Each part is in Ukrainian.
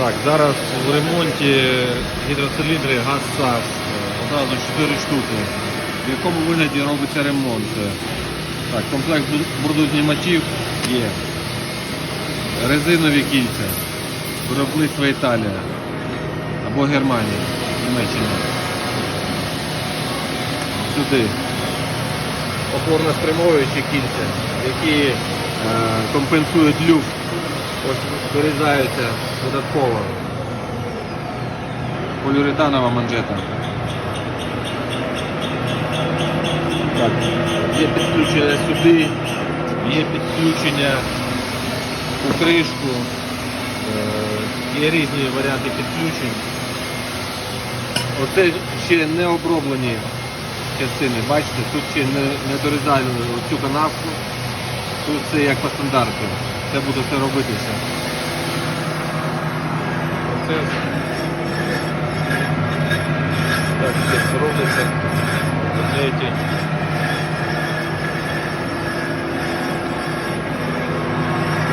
Так, зараз в ремонті гідроциліндри ГАЗ-САС. Одразу 4 штуки. В якому вигляді робиться ремонт? Так, комплект бурдознімачів є. Резинові кільця. Виробництво Італія. Або Германія. Німеччина. Сюди. Опорно-спрямовуючі кільця, які е, компенсують люфт. Ось вирізаються додатково. Поліуретанова манжета. Так, є підключення сюди, є підключення у кришку, е, є різні варіанти підключень. Оце ще не оброблені частини, бачите, тут ще не, не дорізали цю канавку. Тут все як по стандарту. Це буде все робитися. Процес. Так, все робиться. в.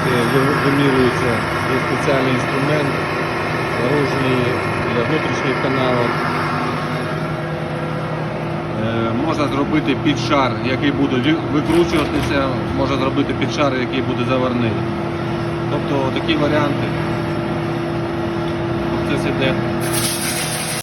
Це вимірюється є спеціальний інструмент, наружний для внутрішніх каналів. Можна зробити підшар, який буде викручуватися, можна зробити підшар, який буде заварний. Тобто такі варіанти. Процес іде.